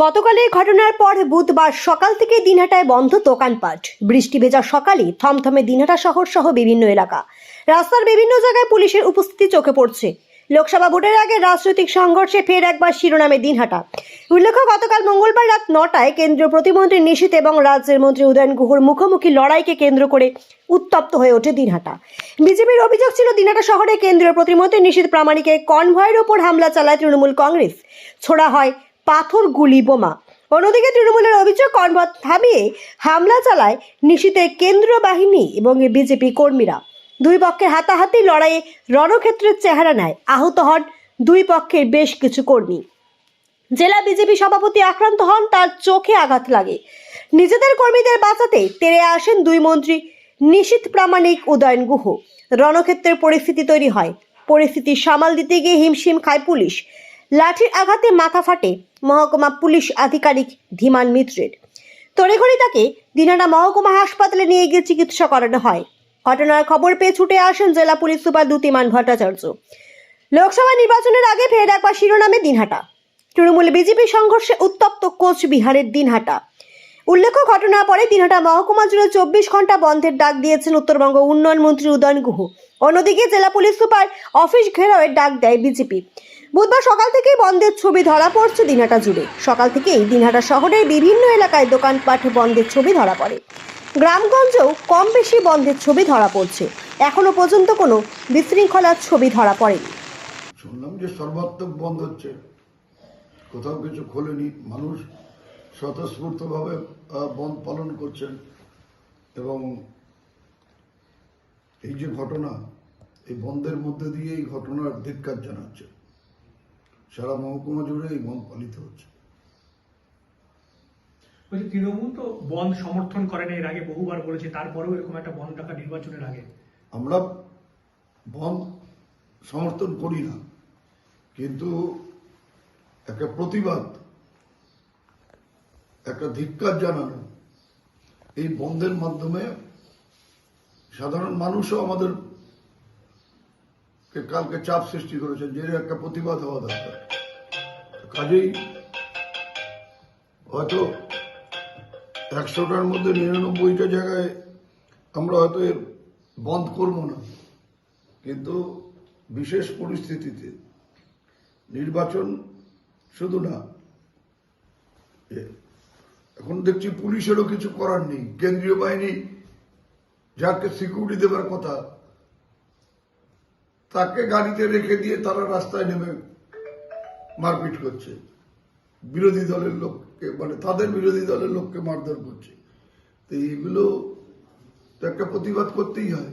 গতকালের ঘটনার পর বুধবার সকাল থেকে দিনহাটায় বন্ধ দোকানপাট। বৃষ্টি ভেজা সকালে থমথমে দিনহাটা শহর সহ বিভিন্ন এলাকা। রাস্তার বিভিন্ন জায়গায় পুলিশের উপস্থিতি চোখে পড়ছে। লোকসভা ভোটের আগে রাজনৈতিক সংঘর্ষে ফের একবার শিরোনামে দিনহাটা। উল্লেখ্য, গতকাল মঙ্গলবার রাত নটায় কেন্দ্রীয় প্রতিমন্ত্রী নিশীত এবং রাজ্যের মন্ত্রী উদয়ন গুহর মুখোমুখি লড়াইকে কেন্দ্র করে উত্তপ্ত হয়ে ওঠে দিনহাটা। বিজেপির অভিযোগ ছিল, দিনহাটা শহরে কেন্দ্রীয় প্রতিমন্ত্রী নিশীত প্রামাণিকের কনভয়ের ওপর হামলা চালায় তৃণমূল কংগ্রেস। ছোড়া হয় পাথর গুলি বোমা। অন্যদিকে তৃণমূলের অভিযোগ কনভয় থামিয়ে হামলা চালায় নিশীতের কেন্দ্রীয় বাহিনী এবং বিজেপি কর্মীরা। দুই পক্ষের হাতাহাতি লড়াইয়ে রণক্ষেত্রের চেহারা নেয়। আহত হন দুই পক্ষের বেশ কিছু কর্মী। জেলা বিজেপি সভাপতি আক্রান্ত হন, তার চোখে আঘাত লাগে। নিজেদের কর্মীদের বাঁচাতে তেড়ে আসেন দুই মন্ত্রী নিশীত প্রামাণিক উদয়ন গুহ। রণক্ষেত্রের পরিস্থিতি তৈরি হয়। পরিস্থিতি সামাল দিতে গিয়ে হিমশিম খায় পুলিশ। লাঠির আঘাতে মাথা ফাটে মহকুমা পুলিশ আধিকারিক ধীমান মিত্রের। তড়িঘড়ি তাকে দিনাটা মহকুমা হাসপাতালে নিয়ে গিয়ে চিকিৎসা করানো হয়। ঘটনার খবর পেয়ে ছুটে আসেন জেলা পুলিশ সুপার দ্যুতিমান ভট্টাচার্য। লোকসভা নির্বাচনের আগে ফের একবার শিরোনামে দিনহাটা। তৃণমূল বিজেপি সংঘর্ষে উত্তপ্ত কোচবিহারের দিনহাটা। উল্লেখ্য, ঘটনার পরে দিনহাটা মহকুমা জুড়ে চব্বিশ ঘণ্টা বন্ধের ডাক দিয়েছেন উত্তরবঙ্গ উন্নয়ন মন্ত্রী উদয়ন গুহ। অন্যদিকে জেলা পুলিশ সুপার অফিস ঘেরাওয়ের ডাক দেয় বিজেপি। বুধবার সকাল থেকেই বন্ধের ছবি ধরা পড়ছে দিনহাটা জুড়ে। সকাল থেকেই দিনহাটা শহরের বিভিন্ন এলাকায় দোকানপাট বন্ধের ছবি ধরা পড়ে। গ্রামগঞ্জেও কম বেশি বন্ধের ছবি ধরা পড়ছে। এখনও পর্যন্ত কোনো বিশৃঙ্খলার ছবি ধরা পড়েনি। শুনলাম যে সর্বাত্মক বন্ধ হচ্ছে। কোথাও কিছু খোলেনি। মানুষ স্বতঃস্ফূর্তভাবে বন্ধ পালন করছেন। এবং এই যে ঘটনা, এই বন্ধের মধ্যে দিয়ে এই ঘটনার ধিক্কার জানাচ্ছে। সারা মহকুমা জুড়ে এই বন্ধ পালিত হচ্ছে। বলছি তৃণমূল তো বন্ধ সমর্থন করে না এর আগে বহুবার বলেছে তারপরেও এরকম একটা বন্ধ ডাকা নির্বাচনের আগে। আমরা বন্ধ সমর্থন করি না কিন্তু একটা প্রতিবাদ একটা ধিক্কার জানানো এই বন্ধের মাধ্যমে সাধারণ মানুষও আমাদের কালকে চাপ সৃষ্টি করেছেন, যে একটা প্রতিবাদ হওয়া দরকার। কাজেই হয়তো একশোটার মধ্যে নিরানব্বইটা জায়গায় আমরা হয়তো এর বন্ধ করব না। কিন্তু বিশেষ পরিস্থিতিতে নির্বাচন শুধু না এখন দেখছি পুলিশেরও কিছু করার নেই। কেন্দ্রীয় বাহিনী যাকে সিকিউরিটি দেবার কথা তাকে গাড়িতে রেখে দিয়ে তারা রাস্তায় নেমে মারপিট করছে। বিরোধী দলের লোককে মানে তাদের বিরোধী দলের লোককে মারধর করছে। তো এইগুলো তো একটা প্রতিবাদ করতেই হয়।